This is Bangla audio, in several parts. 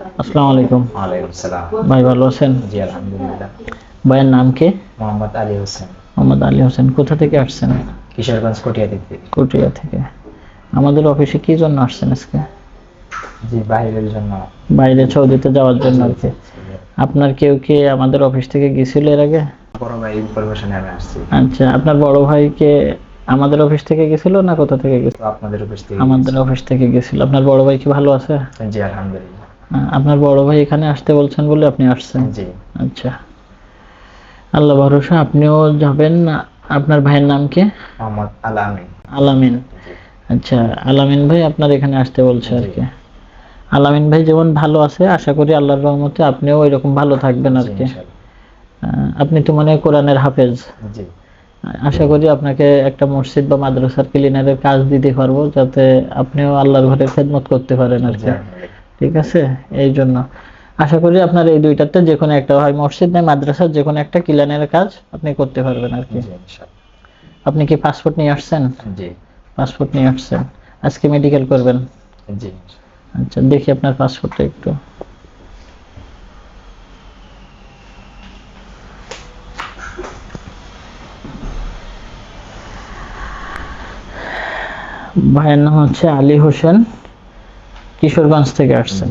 আসসালামু আলাইকুম। ওয়ালাইকুম সালাম। ভাই ভালো আছেন? জি আলহামদুলিল্লাহ। ভাইয়ের নাম কি? মোহাম্মদ আলী হোসেন। মোহাম্মদ আলী হোসেন কোথা থেকে আসছেন? কিশোরগঞ্জ কটিয়া দিতে কুটিয়া থেকে। আমাদের অফিসে কি জন্য আসছেন আজকে? জি বাইরের জন্য। বাইরে সৌদিতে যাওয়ার জন্য আর কি। আপনার কেউ কি আমাদের অফিস থেকে গেছিল এর আগে? বড় ভাই ইনফরমেশনে আমি আসছি। আচ্ছা আপনার বড় ভাইকে আমাদের অফিস থেকে গেছিল না কোথা থেকে গেছিল? আপনাদের অফিস থেকে আমাদের অফিস থেকে গেছিল। আপনার বড় ভাই কি ভালো আছে? জি আলহামদুলিল্লাহ। আপনার বড় ভাই এখানে আসতে বলছেন বলে আপনি আসছেন? জি। আচ্ছা। আল্লাহ ভরসা আপনিও যাবেন। আপনার ভাইয়ের নাম কি? মোহাম্মদ আলামিন। আলামিন। আচ্ছা আলামিন ভাই আপনার এখানে আসতে বলছে আর কি। আলামিন ভাই যেমন ভালো আছে আশা করি আল্লাহর রহমতে আপনিও ওই রকম ভালো থাকবেন আর কি। আপনি তো মানে কোরআনের হাফেজ। জি। আশা করি আপনাকে একটা মসজিদ বা মাদ্রাসার ক্লিনারের কাজ দিতে পারব যাতে আপনিও আল্লাহর ঘরে খেদমত করতে পারেন আর কি। ঠিক আছে? এই জন্য আশা করি আপনার এই দুইটাতে যে কোনো একটা হয় মসজিদ নয় মাদ্রাসার যে কোনো একটা কিলানের কাজ আপনি করতে পারবেন আর কি। আপনি কি পাসপোর্ট নিয়ে আসছেন? জি। পাসপোর্ট নিয়ে আসছেন। আজকে মেডিকেল করবেন? জি আচ্ছা দেখি আপনার পাসপোর্টটা একটু। ভাইয়ের নাম হচ্ছে আলী হোসেন। কিশোরগঞ্জ থেকে আসছেন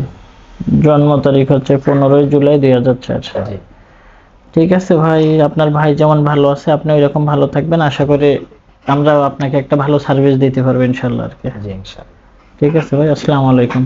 জন্ম তারিখ হচ্ছে পনেরোই জুলাই দুই হাজার চার। ঠিক আছে ভাই আপনার ভাই যেমন ভালো আছে আপনি ওই রকম ভালো থাকবেন। আশা করি আমরা আপনাকে একটা ভালো সার্ভিস দিতে পারব ইনশাল্লাহ আর কি। ঠিক আছে ভাই আসসালামু আলাইকুম।